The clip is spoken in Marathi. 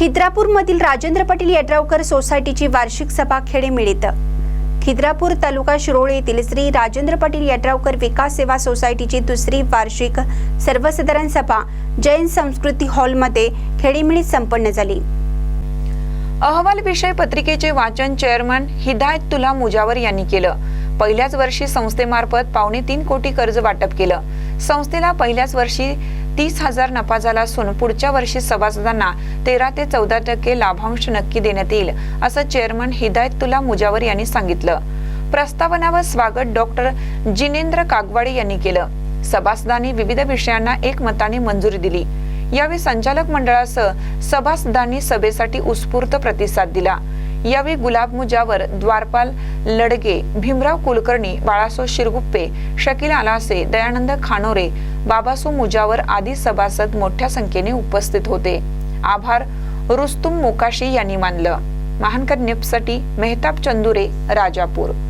खिद्रापूरमधील राजेंद्र पाटील यड्रावकर सोसायटीची वार्षिक सभा खेडे मिळित. खिद्रापूर तालुका शिरोळे येथील श्री राजेंद्र पाटील यड्रावकर विकास सेवा सोसायटीची दुसरी वार्षिक सर्वसाधारण सभा जैन संस्कृती हॉलमध्ये खेडेमिळीत संपन्न झाली. अहवाल विषय पत्रिकेचे वाचन चेअरमन हिदायत तुला मुजावर यांनी केलं. पहिल्याच वर्षी संस्थेमार्फत पावणे तीन कोटी कर्ज वाटप केलं. संस्थेला पहिल्याच वर्षी तीस हजार नफा झाला असून पुढच्या वर्षी सभासदांना तेरा ते चौदा टक्के लाभांश नक्की देण्यात येईल असं चेअरमन हिदायत तुला मुजावर यांनी सांगितलं. प्रस्तावनावर स्वागत डॉक्टर जिनेंद्र कागवाडे यांनी केलं. सभासदांनी विविध विषयांना एकमताने मंजुरी दिली. यावेळी संचालक मंडळासह सभासदांनी सभेसाठी उत्स्फूर्त प्रतिसाद दिला. यावेळी गुलाब मुजावर द्वारपाल लडगे भीमराव कुलकर्णी बाळासो शिरगुप्पे शकील आलासे दयानंद खानोरे बाबासो मुजावर आदी सभासद मोठ्या संख्येने उपस्थित होते. आभार. रुस्तुम मोकाशी यांनी मानलं. महानकर निपसाठी मेहताब चंदुरे राजापूर.